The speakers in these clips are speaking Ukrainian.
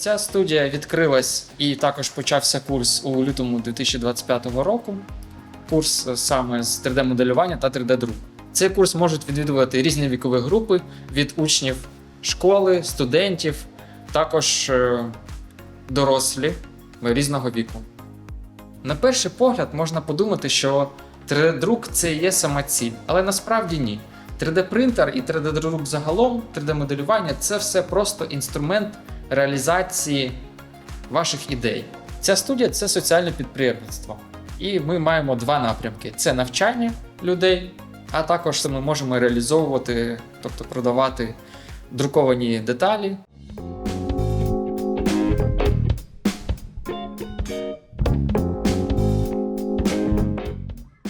Ця студія відкрилась і також почався курс у лютому 2025 року. Курс саме з 3D-моделювання та 3D-друку. Цей курс можуть відвідувати різні вікові групи від учнів школи, студентів, також е, дорослі різного віку. На перший погляд можна подумати, що 3D-друк це є сама ціль, але насправді ні. 3D-принтер і 3D-друк загалом, 3D-моделювання це все просто інструмент реалізації ваших ідей. Ця студія це соціальне підприємництво. І ми маємо два напрямки: це навчання людей, а також ми можемо реалізовувати, тобто продавати друковані деталі.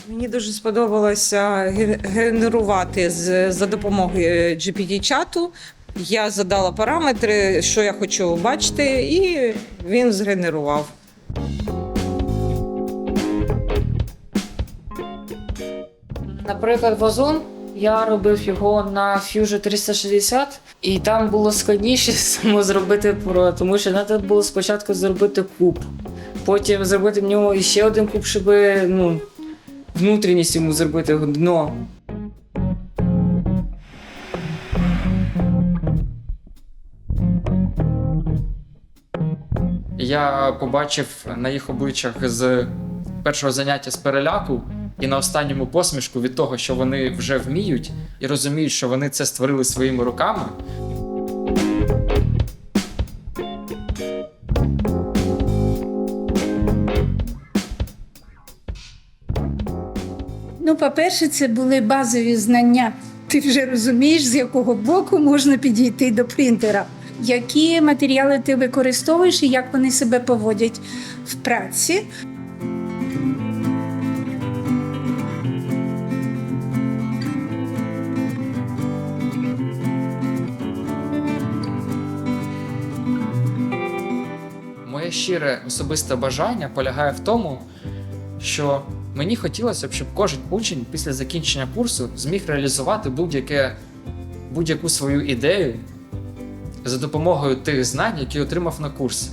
Мені дуже сподобалося генерувати за допомогою GPT-чату. Я задала параметри, що я хочу бачити, і він згенерував. Наприклад, вазон. Я робив його на Fusion 360, і там було складніше само зробити про, тому що треба було спочатку зробити куб, потім зробити в нього ще один куб, щоб ну, внутрішність йому зробити дно. Я побачив на їх обличчях з першого заняття з переляку і на останньому посмішку від того, що вони вже вміють і розуміють, що вони це створили своїми руками. Ну, по-перше, це були базові знання. Ти вже розумієш, з якого боку можна підійти до принтера, які матеріали ти використовуєш і як вони себе поводять в праці. Моє щире особисте бажання полягає в тому, що мені хотілося б, щоб кожен учень після закінчення курсу зміг реалізувати будь-яку свою ідею за допомогою тих знань, які отримав на курсі.